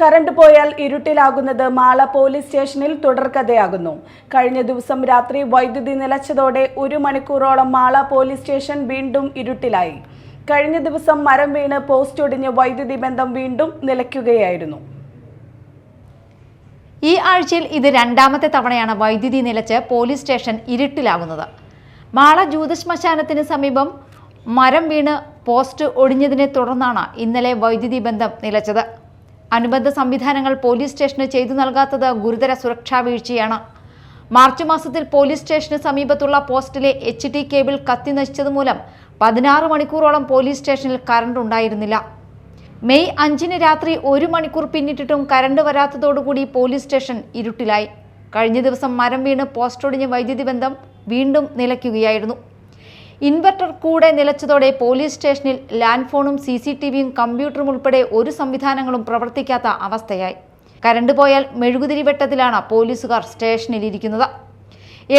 Current പോയാൽ ഇരുട്ടിലാകുന്നത് Mala police സ്റ്റേഷനിൽ തുടർക്കഥയാകുന്നു കഴിഞ്ഞ ദിവസം രാത്രി വൈദ്യുതി നിലച്ചതോടെ ഒരു മണിക്കൂറോളം മാള പോലീസ് സ്റ്റേഷൻ വീണ്ടും ഇരുട്ടിലായി. കഴിഞ്ഞ ദിവസം മരം വീണ് പോസ്റ്റ് ഒടിഞ്ഞ് വൈദ്യുതി ബന്ധം വീണ്ടും നിലയ്ക്കുകയായിരുന്നു. ഈ ആഴ്ചയിൽ ഇത് രണ്ടാമത്തെ തവണയാണ് വൈദ്യുതി നിലച്ച് പോലീസ് സ്റ്റേഷൻ ഇരുട്ടിലാകുന്നത്. മാള ജൂത ശ്മശാനത്തിന് സമീപം മരം വീണ് പോസ്റ്റ് ഒടിഞ്ഞതിനെ തുടർന്നാണ് ഇന്നലെ വൈദ്യുതി ബന്ധം നിലച്ചത്. അനുബന്ധ സംവിധാനങ്ങൾ പോലീസ് സ്റ്റേഷന് ചെയ്തു നൽകാത്തത് ഗുരുതര സുരക്ഷാ വീഴ്ചയാണ്. മാർച്ച് മാസത്തിൽ പോലീസ് സ്റ്റേഷന് സമീപത്തുള്ള പോസ്റ്റിലെ എച്ച് ടി കേബിൾ കത്തി നശിച്ചതുമൂലം പതിനാറ് മണിക്കൂറോളം പോലീസ് സ്റ്റേഷനിൽ കറണ്ട് ഉണ്ടായിരുന്നില്ല. മെയ് അഞ്ചിന് രാത്രി ഒരു മണിക്കൂർ പിന്നിട്ടിട്ടും കരണ്ട് വരാത്തതോടുകൂടി പോലീസ് സ്റ്റേഷൻ ഇരുട്ടിലായി. കഴിഞ്ഞ ദിവസം മരം വീണ് പോസ്റ്റൊടിഞ്ഞ വൈദ്യുതി ബന്ധം വീണ്ടും നിലയ്ക്കുകയായിരുന്നു. ഇൻവെർട്ടർ കൂടെ നിലച്ചതോടെ പോലീസ് സ്റ്റേഷനിൽ ലാൻഡ് ഫോണും സി സി ടി വിയും കമ്പ്യൂട്ടറും ഉൾപ്പെടെ ഒരു സംവിധാനങ്ങളും പ്രവർത്തിക്കാത്ത അവസ്ഥയായി. കരണ്ട് പോയാൽ മെഴുകുതിരി വെട്ടത്തിലാണ് പോലീസുകാർ സ്റ്റേഷനിലിരിക്കുന്നത്.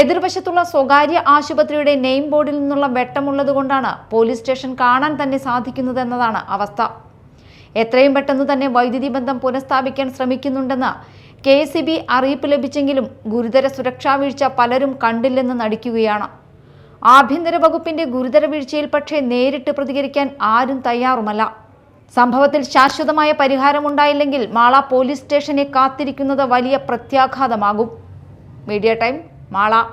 എതിർവശത്തുള്ള സ്വകാര്യ ആശുപത്രിയുടെ നെയിം ബോർഡിൽ നിന്നുള്ള വെട്ടമുള്ളതുകൊണ്ടാണ് പോലീസ് സ്റ്റേഷൻ കാണാൻ തന്നെ സാധിക്കുന്നതെന്നതാണ് അവസ്ഥ. എത്രയും പെട്ടെന്ന് തന്നെ വൈദ്യുതി ബന്ധം പുനഃസ്ഥാപിക്കാൻ ശ്രമിക്കുന്നുണ്ടെന്ന് കെ അറിയിപ്പ് ലഭിച്ചെങ്കിലും ഗുരുതര സുരക്ഷാ വീഴ്ച പലരും കണ്ടില്ലെന്ന് നടിക്കുകയാണ്. ആഭ്യന്തര വകുപ്പിന്റെ ഗുരുതര വീഴ്ചയിൽ പക്ഷേ നേരിട്ട് പ്രതികരിക്കാൻ ആരും തയ്യാറുമല്ല. സംഭവത്തിൽ ശാശ്വതമായ പരിഹാരമുണ്ടായില്ലെങ്കിൽ മാള പോലീസ് സ്റ്റേഷനെ കാത്തിരിക്കുന്നത് വലിയ പ്രത്യാഘാതമാകും. Media time Mala.